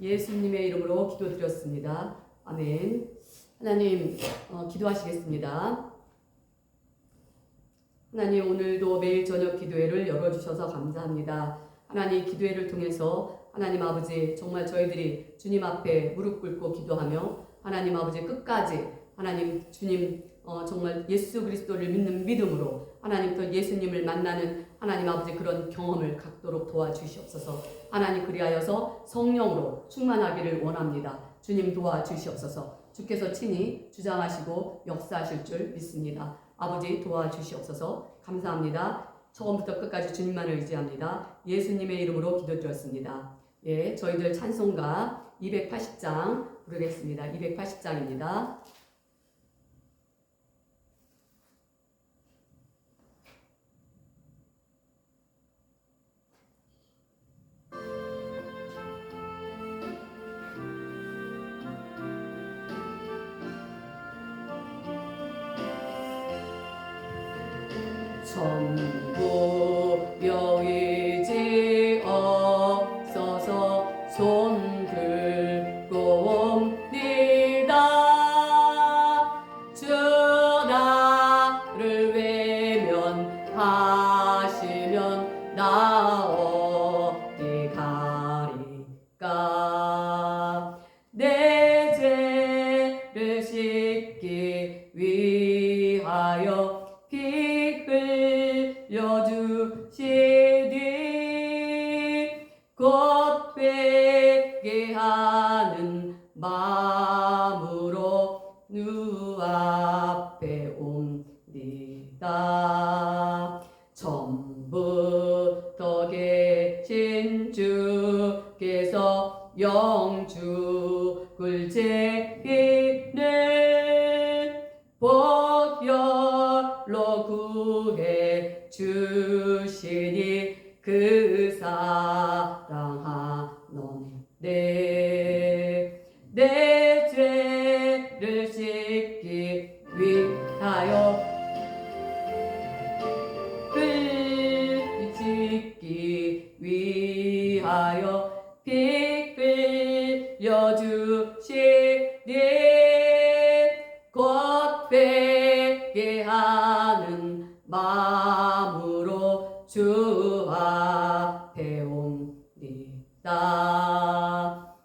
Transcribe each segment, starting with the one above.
예수님의 이름으로 기도드렸습니다. 아멘. 하나님, 어, 기도하시겠습니다. 하나님, 오늘도 매일 저녁 기도회를 열어주셔서 감사합니다. 하나님, 기도회를 통해서 하나님 아버지, 정말 저희들이 주님 앞에 무릎 꿇고 기도하며 하나님 아버지 끝까지 하나님 주님 어, 정말 예수 그리스도를 믿는 믿음으로 하나님 또 예수님을 만나는 하나님 아버지 그런 경험을 갖도록 도와주시옵소서. 하나님 그리하여서 성령으로 충만하기를 원합니다. 주님 도와주시옵소서. 주께서 친히 주장하시고 역사하실 줄 믿습니다. 아버지 도와주시옵소서. 감사합니다. 처음부터 끝까지 주님만을 의지합니다. 예수님의 이름으로 기도드렸습니다. 예, 저희들 찬송가 280장 부르겠습니다. 280장입니다. 전부 여의지 없어서 손 들고 옵니다. 주 나를 외면하시면 나 어디 가리까? 내 죄를 씻기 위하 옵니다. 처음부터 계신 주께서 영죽을 제기는 보혈로 구해 주시니 그사 주시니 곧 회개하는 마음으로 주 앞에 옵니다.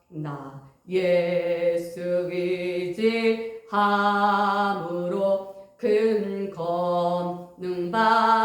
나 예수 의지함으로 큰 권능 받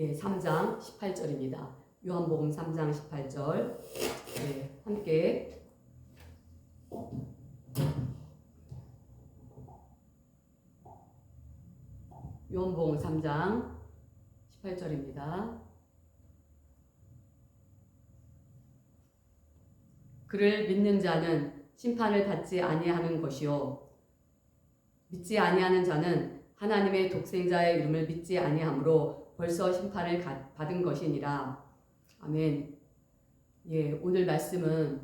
예, 3장 18절입니다. 요한복음 3장 18절. 예, 함께 요한복음 3장 18절입니다. 그를 믿는 자는 심판을 받지 아니하는 것이요 믿지 아니하는 자는 하나님의 독생자의 이름을 믿지 아니하므로 벌써 심판을 가- 받은 것이니라. 아멘. 예, 오늘 말씀은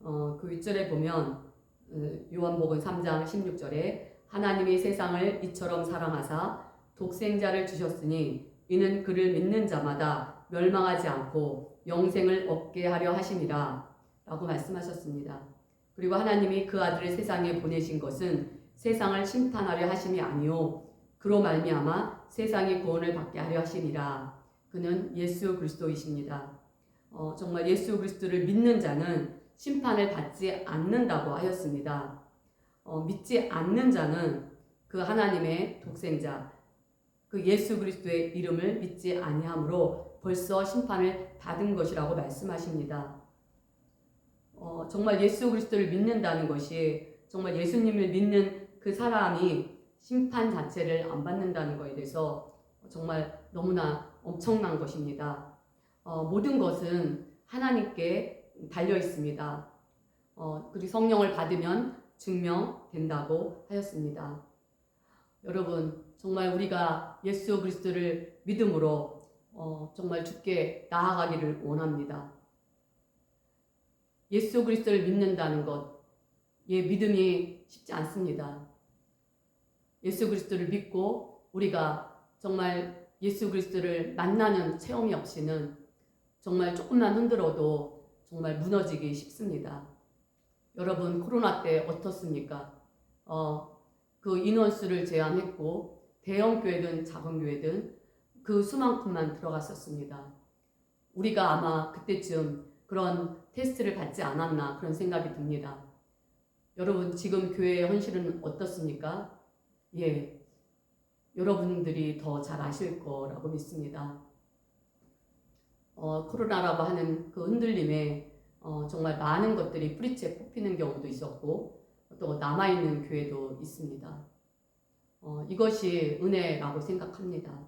어, 그 윗절에 보면 어, 요한복음 3장 16절에 하나님이 세상을 이처럼 사랑하사 독생자를 주셨으니 이는 그를 믿는 자마다 멸망하지 않고 영생을 얻게 하려 하심이라 라고 말씀하셨습니다. 그리고 하나님이 그 아들을 세상에 보내신 것은 세상을 심판하려 하심이 아니요 그로 말미암아 세상의 구원을 받게 하려 하심이라 그는 예수 그리스도이십니다. 어, 정말 예수 그리스도를 믿는 자는 심판을 받지 않는다고 하였습니다. 어, 믿지 않는 자는 그 하나님의 독생자 그 예수 그리스도의 이름을 믿지 아니하므로 벌써 심판을 받은 것이라고 말씀하십니다. 어, 정말 예수 그리스도를 믿는다는 것이 정말 예수님을 믿는 그 사람이 심판 자체를 안 받는다는 것에 대해서 정말 너무나 엄청난 것입니다. 어, 모든 것은 하나님께 달려 있습니다. 어, 그리고 성령을 받으면 증명된다고 하였습니다. 여러분, 정말 우리가 예수 그리스도를 믿음으로 어, 정말 죽게 나아가기를 원합니다. 예수 그리스도를 믿는다는 것, 예, 믿음이 쉽지 않습니다. 예수 그리스도를 믿고 우리가 정말 예수 그리스도를 만나는 체험이 없이는 정말 조금만 흔들어도 정말 무너지기 쉽습니다. 여러분 코로나 때 어떻습니까? 어, 그 인원수를 제한했고 대형 교회든 작은 교회든 그 수만큼만 들어갔었습니다. 우리가 아마 그때쯤 그런 테스트를 받지 않았나 그런 생각이 듭니다. 여러분 지금 교회의 현실은 어떻습니까? 예, 여러분들이 더 잘 아실 거라고 믿습니다. 어, 코로나라고 하는 그 흔들림에 어, 정말 많은 것들이 뿌리채 뽑히는 경우도 있었고 또 남아있는 교회도 있습니다. 어, 이것이 은혜라고 생각합니다.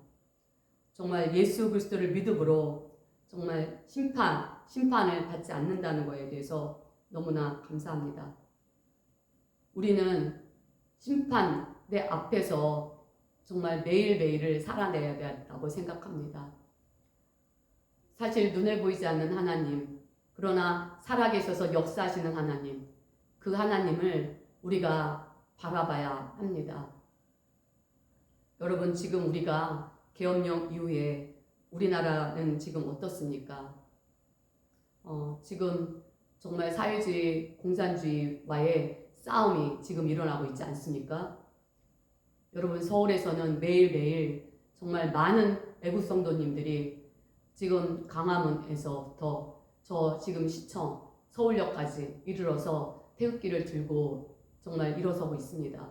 정말 예수 그리스도를 믿음으로 정말 심판, 심판을 받지 않는다는 것에 대해서 너무나 감사합니다. 우리는 심판 의 앞에서 정말 매일매일을 살아내야 된다고 생각합니다. 사실 눈에 보이지 않는 하나님, 그러나 살아계셔서 역사하시는 하나님, 그 하나님을 우리가 바라봐야 합니다. 여러분, 지금 우리가 계엄령 이후에 우리나라는 지금 어떻습니까? 어, 지금 정말 사회주의, 공산주의와의 싸움이 지금 일어나고 있지 않습니까? 여러분, 서울에서는 매일매일 정말 많은 애국 성도님들이 지금 강화문에서부터 저 지금 시청, 서울역까지 이르러서 태극기를 들고 정말 일어서고 있습니다.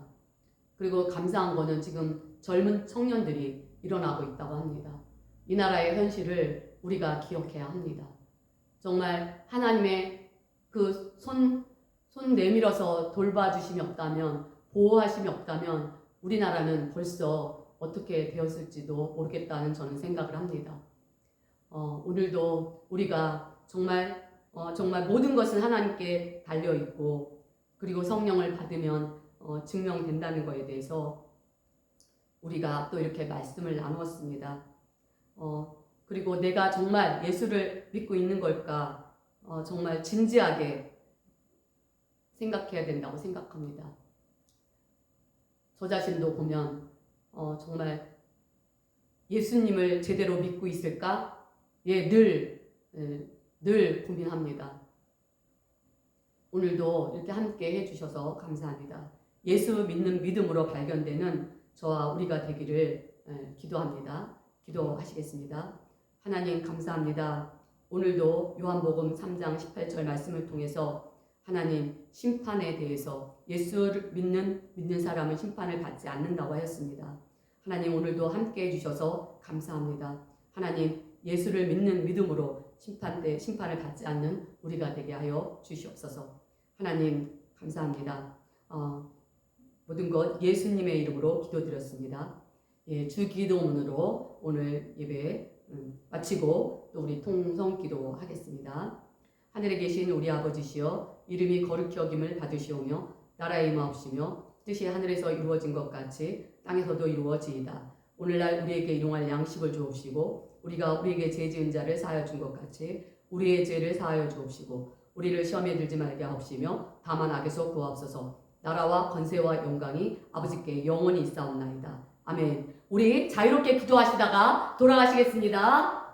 그리고 감사한 거는 지금 젊은 청년들이 일어나고 있다고 합니다. 이 나라의 현실을 우리가 기억해야 합니다. 정말 하나님의 그 손, 손 내밀어서 돌봐주심이 없다면, 보호하심이 없다면 우리나라는 벌써 어떻게 되었을지도 모르겠다는 저는 생각을 합니다. 어, 오늘도 우리가 정말 어, 정말 모든 것은 하나님께 달려 있고 그리고 성령을 받으면 어, 증명된다는 것에 대해서 우리가 또 이렇게 말씀을 나누었습니다. 어, 그리고 내가 정말 예수를 믿고 있는 걸까 어, 정말 진지하게 생각해야 된다고 생각합니다. 저 자신도 보면 어, 정말 예수님을 제대로 믿고 있을까? 예, 늘, 예, 늘 고민합니다. 오늘도 이렇게 함께 해주셔서 감사합니다. 예수 믿는 믿음으로 발견되는 저와 우리가 되기를 예, 기도합니다. 기도하시겠습니다. 하나님 감사합니다. 오늘도 요한복음 3장 18절 말씀을 통해서 하나님 심판에 대해서 예수를 믿는 믿는 사람은 심판을 받지 않는다고 하였습니다. 하나님 오늘도 함께 해 주셔서 감사합니다. 하나님 예수를 믿는 믿음으로 심판 때 심판을 받지 않는 우리가 되게 하여 주시옵소서. 하나님 감사합니다. 어, 모든 것 예수님의 이름으로 기도드렸습니다. 예, 주 기도문으로 오늘 예배 음, 마치고 또 우리 통성 기도하겠습니다. 하늘에 계신 우리 아버지시여 이름이 거룩히 여김을 받으시오며 나라의 임하옵시며 뜻이 하늘에서 이루어진 것 같이 땅에서도 이루어지이다. 오늘날 우리에게 일용할 양식을 주옵시고 우리가 우리에게 죄 지은 자를 사하여 준 것 같이 우리의 죄를 사하여 주옵시고 우리를 시험에 들지 말게 하옵시며 다만 악에서 구하옵소서 나라와 권세와 영광이 아버지께 영원히 있사옵나이다. 아멘. 우리 자유롭게 기도하시다가 돌아가시겠습니다.